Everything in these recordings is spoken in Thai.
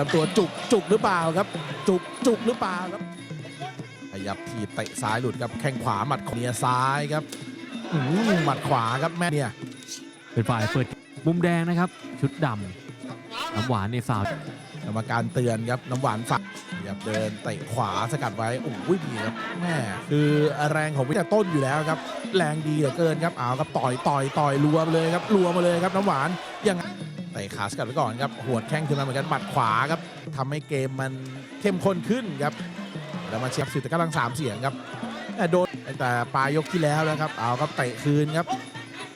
ลำตัวจุกจุกหรือเปล่าครับ จุกจุกหรือเปล่าครับขยับทีบเตะซ้ายหลุดครับแข้งขวาหมัดของเนียซ้ายครับอื้อหือหมัดขวาครับแม่เนี่ยเป็นฝ่ายเปิดมุมแดงนะครับ ชุดดำน้ำหวานในสาวกรรมการเตือนครับน้ำหวานฝักขยับเดินเตะขวาสกัดไว้โอ้ยดีครับแม่คือแรงของวิทยาต้นอยู่แล้วครับ แรงดีเหลือเกินครับเอาครับต่อยต่อยต่อยรัวมาเลยครับรัวมาเลยครับน้ำหวานยังเตะขาสกัดไว้ก่อนครับหวดแข้งขึ้นมาเหมือนกันหมัดขวาครับทำให้เกมมันเข้มข้นขึ้นครับแล้วมาเชียร์สิทธิ์กำลังสามเสียงครับแต่โดนตั้งแต่ปลายยกที่แล้วนะครับ เอาครับเตะคืนครับ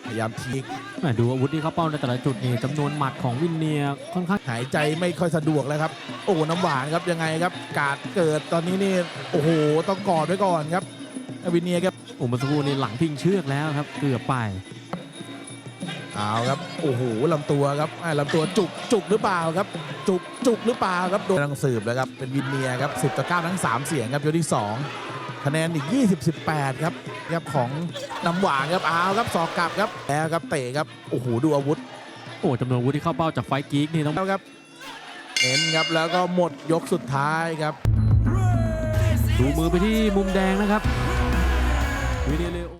พยายามทีกแหม่ดูอาวุธที่เขาเป้าในแต่ละจุดนี่จำนวนหมัดของวินเนียร์ค่อนข้างหายใจไม่ค่อยสะดวกแล้วครับ โอ้น้ำหวานครับยังไงครับ กาดเกิดตอนนี้นี่โอ้โหต้องกอดไว้ก่อนครับวินเนียร์ครับอุมสกูนี่หลังพิงเชือกแล้วครับเกือบไป เอาครับโอ้โหลำตัวครับอ่าลำตัวจุกจุกหรือเปล่าครับ จุกจุกหรือเปล่าครับโดนต้องสืบแล้วครับเป็นวินเนียร์ครับ10ต่อ9ทั้ง3เสียงครับยกที่2คะแนนอีก 20 18 ครับครับของน้ำหวานครับเอาครับสอกกลับครับแล้วครับเตะครับโอ้โหดูอาวุธโอ้จำนวนอาวุธที่เข้าเป้าจากไฟกีกนี่ต้องแล้วครับเน้นครับแล้วก็หมดยกสุดท้ายครับดูมือไปที่มุมแดงนะครับวินเนียร์เลโอ